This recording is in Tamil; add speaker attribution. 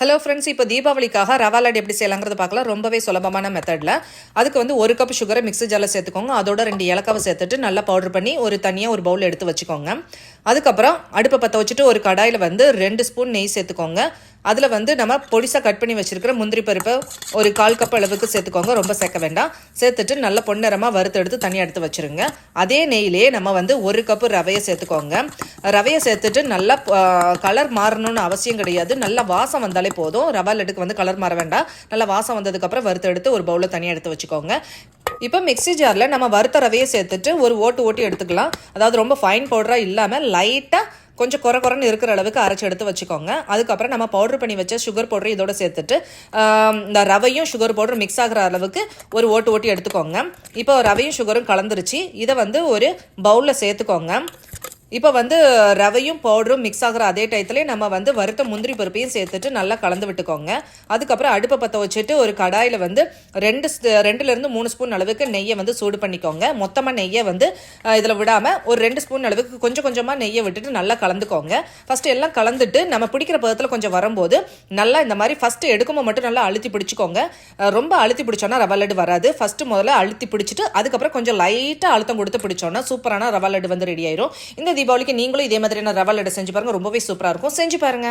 Speaker 1: ஹலோ ஃப்ரெண்ட்ஸ் இப்போ தீபாவளிக்காக ரவா லட்டு எப்படி செய்யலாங்கிறது பார்க்கலாம். ரொம்பவே சுலபமான மெத்தடில் அதுக்கு வந்து ஒரு கப் சுகரை மிக்ஸி ஜாரில் சேர்த்துக்கோங்க. அதோட ரெண்டு இலக்காவை சேர்த்துட்டு நல்லா பவுடர் பண்ணி ஒரு தனியாக ஒரு பவுல் எடுத்து வச்சுக்கோங்க. அதுக்கப்புறம் அடுப்பை பற்ற வச்சுட்டு ஒரு கடாயில் வந்து ரெண்டு ஸ்பூன் நெய் சேர்த்துக்கோங்க. அதில் வந்து நம்ம பொடிசாக கட் பண்ணி வச்சுருக்கிற முந்திரி பருப்பை ஒரு கால் கப் அளவுக்கு சேர்த்துக்கோங்க. ரொம்ப சேர்க்க வேண்டாம். சேர்த்துட்டு நல்ல பொன்னிறமாக வறுத்து எடுத்து தனியாக எடுத்து வச்சிருங்க. அதே நெய்யிலே நம்ம வந்து ஒரு கப்பு ரவையை சேர்த்துக்கோங்க. ரவையை சேர்த்துட்டு நல்லா கலர் மாறணும்னு அவசியம் கிடையாது. நல்லா வாசம் வந்தாலே போதும். ரவா லட்டுக்கு வந்து கலர் மாற வேண்டாம். நல்லா வாசம் வந்ததுக்கப்புறம் வறுத்து எடுத்து ஒரு பவுலில் தனியாக எடுத்து வச்சுக்கோங்க. இப்போ மிக்ஸி ஜாரில் நம்ம வறுத்த ரவையை சேர்த்துட்டு ஒரு ஓட்டு ஓட்டி எடுத்துக்கலாம். அதாவது ரொம்ப ஃபைன் பவுடராக இல்லாமல் லைட்டாக கொஞ்சம் குறை குறைன்னு இருக்கிற அளவுக்கு அரைச்சி எடுத்து வச்சுக்கோங்க. அதுக்கப்புறம் நம்ம பவுடர் பண்ணி வச்ச சுகர் பவுடர் இதோட சேர்த்துட்டு இந்த ரவையும் சுகர் பவுடர் மிக்ஸ் ஆகிற அளவுக்கு ஒரு ஓட்டு ஓட்டி எடுத்துக்கோங்க. இப்போ ரவையும் சுகரும் கலந்துருச்சு. இதை வந்து ஒரு பவுலில் சேர்த்துக்கோங்க. இப்போ வந்து ரவையும் பவுடரும் மிக்ஸ் ஆகிற அதே டயத்துலேயே நம்ம வந்து வறுத்த முந்திரி பருப்பையும் சேர்த்துட்டு நல்லா கலந்து விட்டுக்கோங்க. அதுக்கப்புறம் அடுப்பை பற்ற வச்சுட்டு ஒரு கடாயில் வந்து ரெண்டு ஸ்- ரெண்டுலேருந்து மூணு ஸ்பூன் அளவுக்கு நெய்யை வந்து சூடு பண்ணிக்கோங்க. மொத்தமாக நெய்யை வந்து இதில் விடாமல் ஒரு ரெண்டு ஸ்பூன் அளவுக்கு கொஞ்சம் கொஞ்சமாக நெய்யை விட்டுட்டு நல்லா கலந்துக்கோங்க. ஃபஸ்ட்டு எல்லாம் கலந்துட்டு நம்ம பிடிக்கிற பதத்தில் கொஞ்சம் வரும்போது நல்லா இந்த மாதிரி ஃபஸ்ட்டு எடுக்கும்போது மட்டும் நல்லா அழுத்தி பிடிச்சிக்கோங்க. ரொம்ப அழுத்தி பிடிச்சோன்னா ரவா லட்டு வராது. ஃபஸ்ட்டு முதல்ல அழுத்தி பிடிச்சிட்டு அதுக்கப்புறம் கொஞ்சம் லைட்டாக அழுத்தம் கொடுத்து பிடிச்சோன்னா சூப்பரான ரவா லட்டு வந்து ரெடி ஆயிரும். இந்த தீபாவளிக்கு நீங்களும் இதே மாதிரியான ரவா லட்டு செஞ்சு பாருங்க ரொம்பவே சூப்பராக இருக்கும். செஞ்சு பாருங்க.